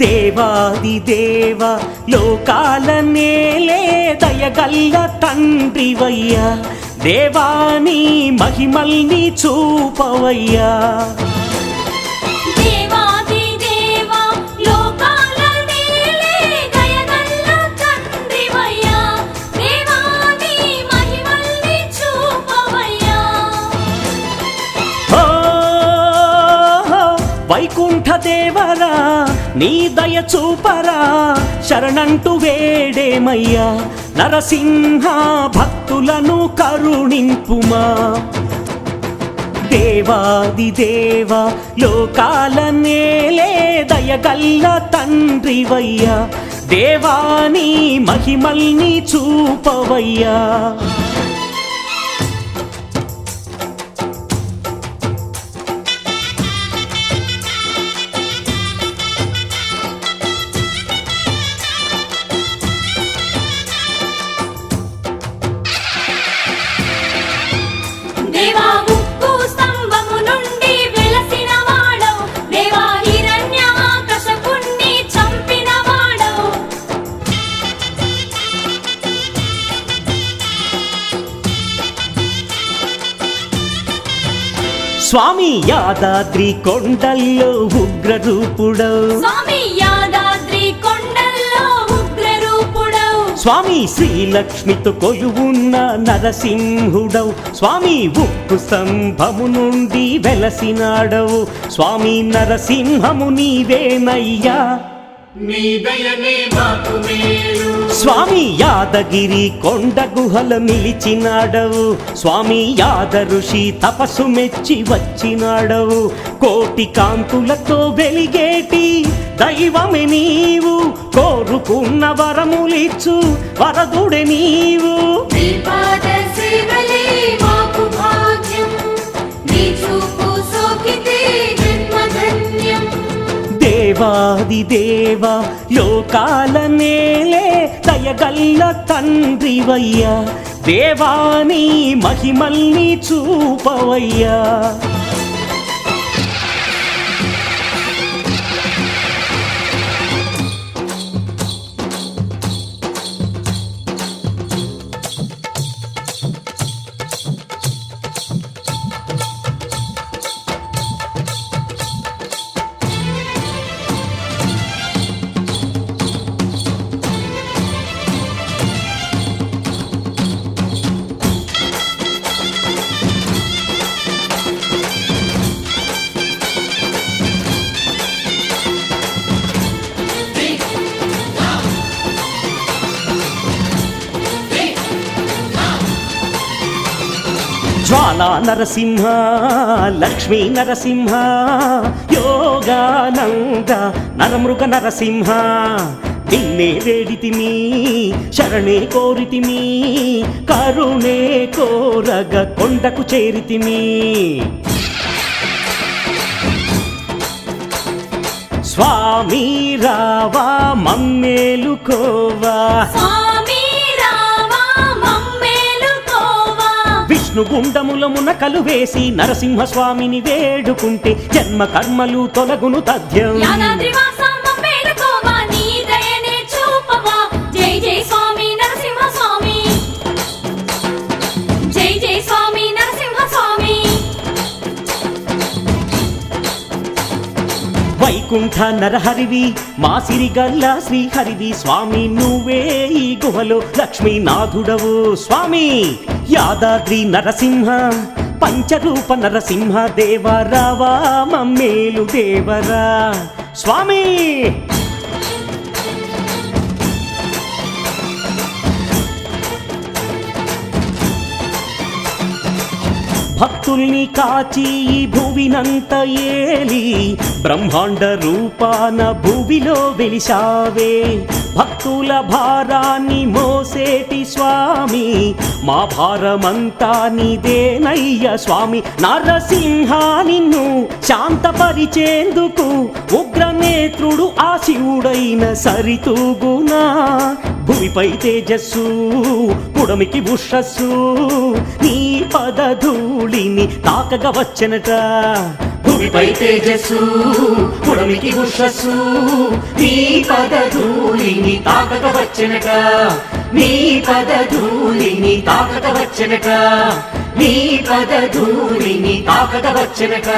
దేవాది దేవ లోకాల నేలే దయగల్ల తండ్రివయ్యా. దేవాని మహిమల్ని చూపవయ్యా. వైకుంఠ దేవరా నీ దయ చూపరా శరణంటు వేడేమయ్యా. నరసింహ భక్తులను కరుణింపుమా. దేవాది దేవా లోకాలనేలే దయగల్ల తండ్రివయ్యా. దేవాని మహిమల్ని చూపవయ్యా. స్వామి యాదాద్రి కొండల్లో ఉగ్ర రూపుడవు స్వామి యాదాద్రి కొండల్లో ఉగ్ర రూపుడవు స్వామి శ్రీలక్ష్మితో కొలువున్న నరసింహుడవు. స్వామి ఉక్కు స్తంభము నుండి వెలసినాడవు. స్వామి నరసింహము నీవేనయ్యా స్వామి యాదగిరి కొండ గుహల నిలిచినాడవు స్వామి యాద ఋషి తపస్సు మెచ్చి వచ్చినాడవు. కోటి కాంతులతో వెలిగేటి దైవమే నీవు. కోరుకున్న వరములిచ్చు వరదుడే నీవు. దేవాది దేవ లోకాల నేలే దయగల్ల తండ్రివయ్యా. దేవాని మహిమల్ని చూపవయ్యా. జ్వాలా నరసింహ లక్ష్మీ నరసింహ యోగానంద నరమృగ నరసింహ. నిన్నే వేడితిమి శరణే కోరితిమి కరుణే కోరగ కొండకు చేరితిమి. స్వామి రావా మమ్మేలుకోవా విష్ణుగుండములమున కలువేసి నరసింహస్వామిని నరసింహ స్వామిని వేడుకుంటే జన్మ కర్మలు తొలగును తథ్యం. వైకుంఠ నరహరివి మా సిరిగల్ల శ్రీహరివి స్వామి నువ్వే ఈ గుహలో లక్ష్మీనాథుడవు స్వామి. యాదాద్రి నరసింహ పంచరూప నరసింహ దేవరావా మమ్మేలు దేవరా స్వామి. భక్తుల్ని కాచి ఈ భువినంత ఏలి బ్రహ్మాండ రూపాన భువిలో వెలిశావే. భక్తుల భారాన్ని మోసేటి స్వామి మా భారమంతా నీదేనయ్య స్వామి. నరసింహ నిన్ను శాంతపరిచేందుకు ఉగ్రనేత్రుడు ఆ శివుడైన సరితూగునా. భూమిపై తేజస్సు పుడమికి ఉషస్సు నీ ధూళిని తాకగ వచ్చనట. భూమిపై తేజస్సు పుడమికి ఉషస్సు నీ పద ధూళిని తాకక వచ్చనట. నీ పద ధూళిని తాకక వచ్చనట. నీ పద ధూళిని తాకక వచ్చనట.